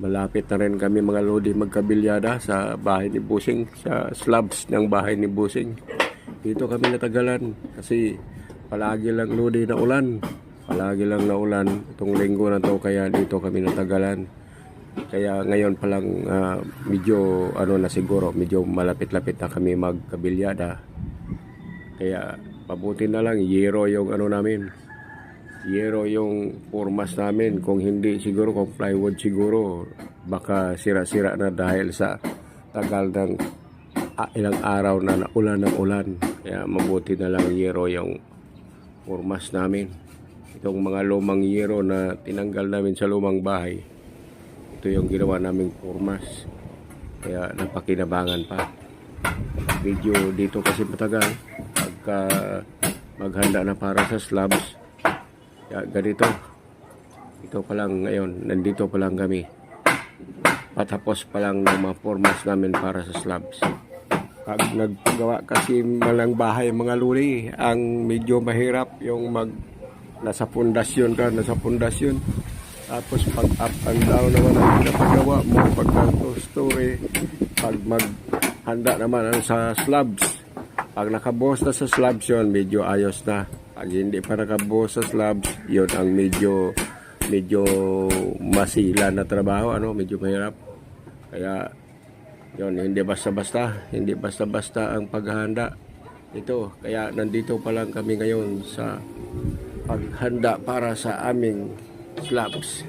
Malapit na rin kami mga lodi magkabilyada sa bahay ni Busing, sa slabs ng bahay ni Busing. Dito kami natagalan kasi palagi lang lodi na ulan. Palagi lang na ulan itong linggo na to kaya dito kami natagalan. Kaya ngayon pa lang ah, medyo ano na siguro, medyo malapit-lapit na kami magkabilyada. Kaya pabuti na lang yero yung ano namin. Yero yung formas namin. Kung hindi siguro, kung plywood siguro, baka sira-sira na dahil sa tagal ng ah, ilang araw na ulan ng ulan. Kaya mabuti na lang yero yung formas namin. Itong mga lumang yero na tinanggal namin sa lumang bahay. Ito yung ginawa naming formas. Kaya napakinabangan pa. Medyo dito kasi matagal. Pagka maghanda na para sa slabs. Ganito. Ito pa lang ngayon. Nandito pa lang kami. Patapos pa lang ng mga formas namin para sa slabs. Pag naggawa kasi malang bahay mga luli, ang medyo mahirap yung mag nasa pundasyon ka, nasa pundasyon. Tapos pag up and down naman ang pinapagawa mo, pagka story, pag maghanda naman ang sa slabs. Pag nakabuhos na sa slabs yun, medyo ayos na. Pag hindi pa nakabuhos sa slabs, yun ang medyo medyo masila na trabaho, ano, medyo mahirap. Kaya yun, hindi basta-basta, hindi basta-basta ang paghahanda. Ito, kaya nandito pa lang kami ngayon sa paghanda para sa aming slabs.